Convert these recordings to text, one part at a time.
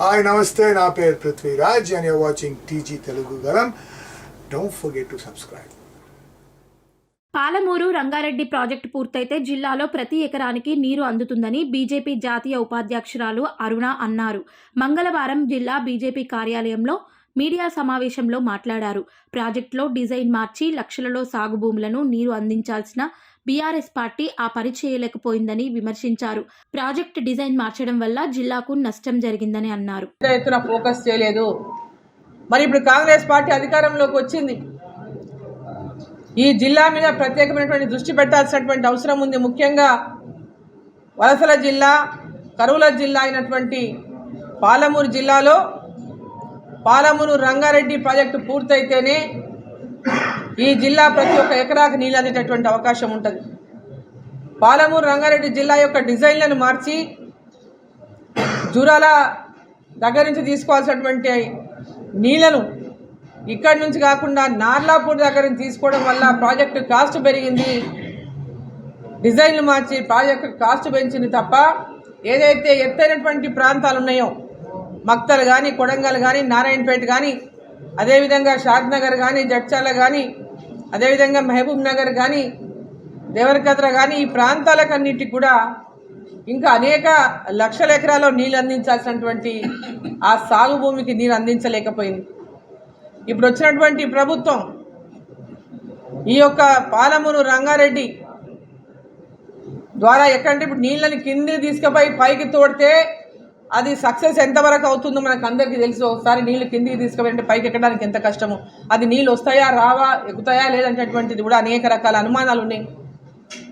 Hi నమస్తే నా పేరు Prithviraj and you're watching TG Telugu గలం don't forget to subscribe Palamuru Rangareddy project పూర్తయితే జిల్లాలో ప్రతి ఎకరానికి నీరు అందుతుందని బీజేపీ జాతీయ ఉపాధ్యక్షురాలు అరుణ అన్నారు. మంగళవారం జిల్లా బీజేపీ కార్యాలయంలో మీడియా సమావేశంలో మాట్లాడారు. ప్రాజెక్టులో డిజైన్ మార్చి లక్షలలో సాగు భూములను నీరు అందించాల్సిన బీఆర్ఎస్ పార్టీ ఆ పని చేయలేకపోయిందని విమర్శించారు. ప్రాజెక్టు డిజైన్ మార్చడం వల్ల జిల్లాకు నష్టం జరిగిందని అన్నారు. ఎత్తున ఫోకస్ చేయలేదు. మరి ఇప్పుడు కాంగ్రెస్ పార్టీ అధికారంలోకి వచ్చింది. ఈ జిల్లా మీద ప్రత్యేకమైనటువంటి దృష్టి పెట్టాల్సినటువంటి అవసరం ఉంది. ముఖ్యంగా వలసల జిల్లా కరువుల జిల్లా అయినటువంటి పాలమూరు జిల్లాలో పాలమూరు రంగారెడ్డి ప్రాజెక్టు పూర్తయితేనే ఈ జిల్లా ప్రతి ఒక్క ఎకరాకు నీళ్ళు అందేటటువంటి అవకాశం ఉంటుంది. పాలమూరు రంగారెడ్డి జిల్లా యొక్క డిజైన్లను మార్చి జూరాల దగ్గర నుంచి తీసుకోవాల్సినటువంటి నీళ్ళను ఇక్కడి నుంచి కాకుండా నార్లాపూర్ దగ్గర నుంచి తీసుకోవడం వల్ల ప్రాజెక్టు కాస్ట్ పెరిగింది. డిజైన్లు మార్చి ప్రాజెక్టు కాస్ట్ పెంచింది తప్ప ఏదైతే ఎత్తైనటువంటి ప్రాంతాలు ఉన్నాయో మక్తలు కానీ కొడంగల్ కానీ నారాయణపేట కానీ అదేవిధంగా షాద్ నగర్ కానీ జడ్చాల కానీ అదేవిధంగా మహబూబ్ నగర్ కానీ దేవరకద్ర కానీ ఈ ప్రాంతాలకన్నిటికి కూడా ఇంకా అనేక లక్షల ఎకరాల్లో నీళ్ళు అందించాల్సినటువంటి ఆ సాగు భూమికి నీరు అందించలేకపోయింది. ఇప్పుడు వచ్చినటువంటి ప్రభుత్వం ఈ యొక్క పాలమూరు రంగారెడ్డి ద్వారా ఎక్కడంటే ఇప్పుడు నీళ్ళని కిందికి తీసుకుపోయి పైకి తోడితే అది సక్సెస్ ఎంతవరకు అవుతుందో మనకు అందరికీ తెలుసు. ఒకసారి నీళ్ళు కిందికి తీసుకువెళ్ళంటే పైకి ఎక్కడానికి ఎంత కష్టమో. అది నీళ్ళు వస్తాయా రావా ఎక్కుతాయా లేదంటటువంటిది కూడా అనేక రకాల అనుమానాలు ఉన్నాయి.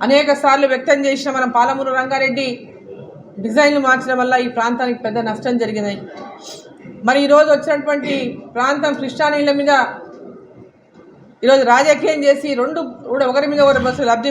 అనేక సార్లు వ్యక్తం చేసిన మనం పాలమూరు రంగారెడ్డి డిజైన్లు మార్చడం వల్ల ఈ ప్రాంతానికి పెద్ద నష్టం జరిగింది మరి ఈరోజు వచ్చినటువంటి ప్రాంతం కృష్ణా నీళ్ళ మీద ఈరోజు రాజకీయం చేసి రెండు కూడా ఒకరి మీద ఒకరి బస్సు లబ్ధి